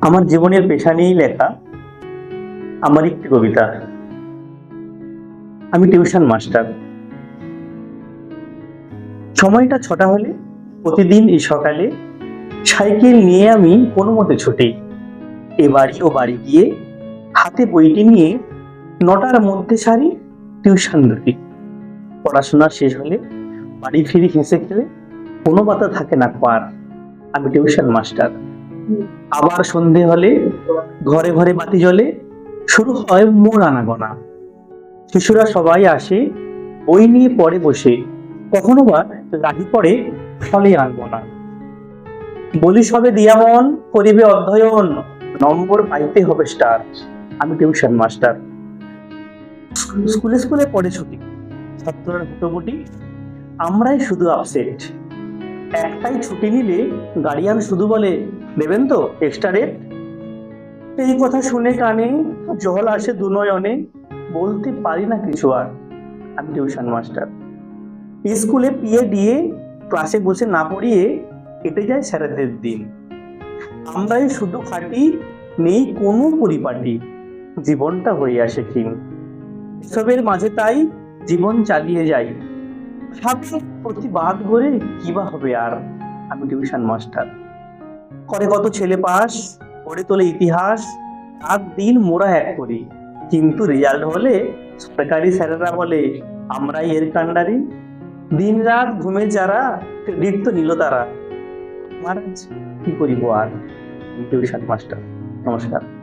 আমার জীবনের পেশা নিয়েই লেখা আমার একটি কবিতা। আমি টিউশন মাস্টার। সময়টা ছটা হলে, প্রতিদিন এই সকালে সাইকেল নিয়ে আমি কোনো মতে ছুটি। এ বাড়ি ও বাড়ি গিয়ে হাতে বইটি নিয়ে নটার মধ্যে সারি টিউশন দুটি। পড়াশোনা শেষ হলে বাড়ি ফিরে হেসে খেলে কোনো পাতা থাকে না পার। আমি টিউশন মাস্টার। আবার সন্ধে হলে, ঘরে ঘরে বাতি জ্বলে, শুরু হয় মোর আনাগোনা। শিশুরা সবাই আসে, বই নিয়ে পড়ে বসে, কখনো বা রাগি পড়ে ফলে আনব না বলি সবে দিয়া মন, করিবে অধ্যয়ন, নম্বর পাইতে হবে স্টার, আমি টিউশন মাস্টার স্কুলে স্কুলে পড়ে ছুটি, ছাত্ররা হুটোপুটি আমরাই শুধু আপসেট একটাই ছুটি নিলে গার্ডিয়ান শুধু বলে দেবেন তো এক্সট্রা রেট এই কথা শুনে কানে জল আসে দুনয়নে বলতে পারি না কিছু আর। আমি টিউশন মাস্টার স্কুলে পিয়ে দিয়ে ক্লাসে বসে না পড়িয়ে কেটে যায় স্যারেদের দিন। আমরাই শুধু খাটি, নেই কোনো পরিপাটি। জীবনটা হয়ে আসে ক্ষীণ। এসবের মাঝে তাই জীবন চালিয়ে যাই। ভাবি প্রতিবাদ করে কি বা হবে আর? আমি টিউশন মাস্টার করে কত ছেলে পাস পড়ে তোলে ইতিহাস আর দিন মোরা এক করি। কিন্তু রেজাল্ট হলে সরকারি স্যারেরা বলে, আমরাই এর কাণ্ডারি। দিন রাত ঘুমে যারা ক্রেডিট তো নিল তারা। মহারাজ, কি করিব আর? Tuition master. নমস্কার।